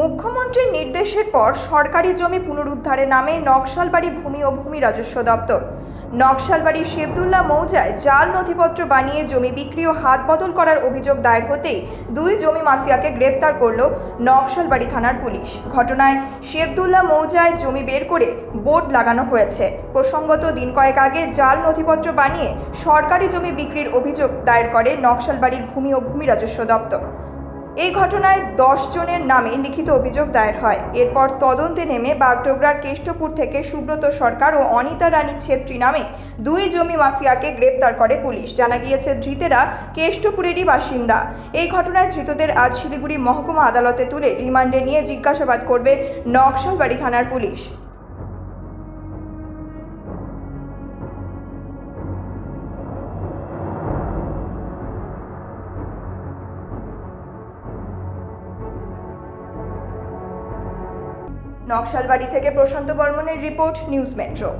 মুখ্যমন্ত্রীর নির্দেশের পর সরকারি জমি পুনরুদ্ধারে নামে নকশালবাড়ি ভূমি ও ভূমি রাজস্ব দপ্তর। নকশালবাড়ির শেবদুল্লাহ মৌজায় জাল নথিপত্র বানিয়ে জমি বিক্রি ও হাত বদল করার অভিযোগ দায়ের হতেই দুই জমি মাফিয়াকে গ্রেপ্তার করল নকশালবাড়ি থানার পুলিশ। ঘটনায় শেবদুল্লাহ মৌজায় জমি বের করে বোর্ড লাগানো হয়েছে। প্রসঙ্গত, দিন কয়েক আগে জাল নথিপত্র বানিয়ে সরকারি জমি বিক্রির অভিযোগ দায়ের করে নকশালবাড়ির ভূমি ও ভূমি রাজস্ব দপ্তর। এই ঘটনায় দশ জনের নামে লিখিত অভিযোগ দায়ের হয়। এরপর তদন্তে নেমে বাগডোগরার কেষ্টপুর থেকে সুব্রত সরকার ও অনিতা রানী ছেত্রী নামে দুই জমি মাফিয়াকে গ্রেপ্তার করে পুলিশ। জানা গিয়েছে, ধৃতেরা কেষ্টপুরেরই বাসিন্দা। এই ঘটনায় ধৃতদের আজ শিলিগুড়ি মহকুমা আদালতে তুলে রিমান্ডে নিয়ে জিজ্ঞাসাবাদ করবে নকশালবাড়ি থানার পুলিশ। নকশালবাড়ি থেকে প্রশান্ত বর্মনের রিপোর্ট নিউজ মেট্রো।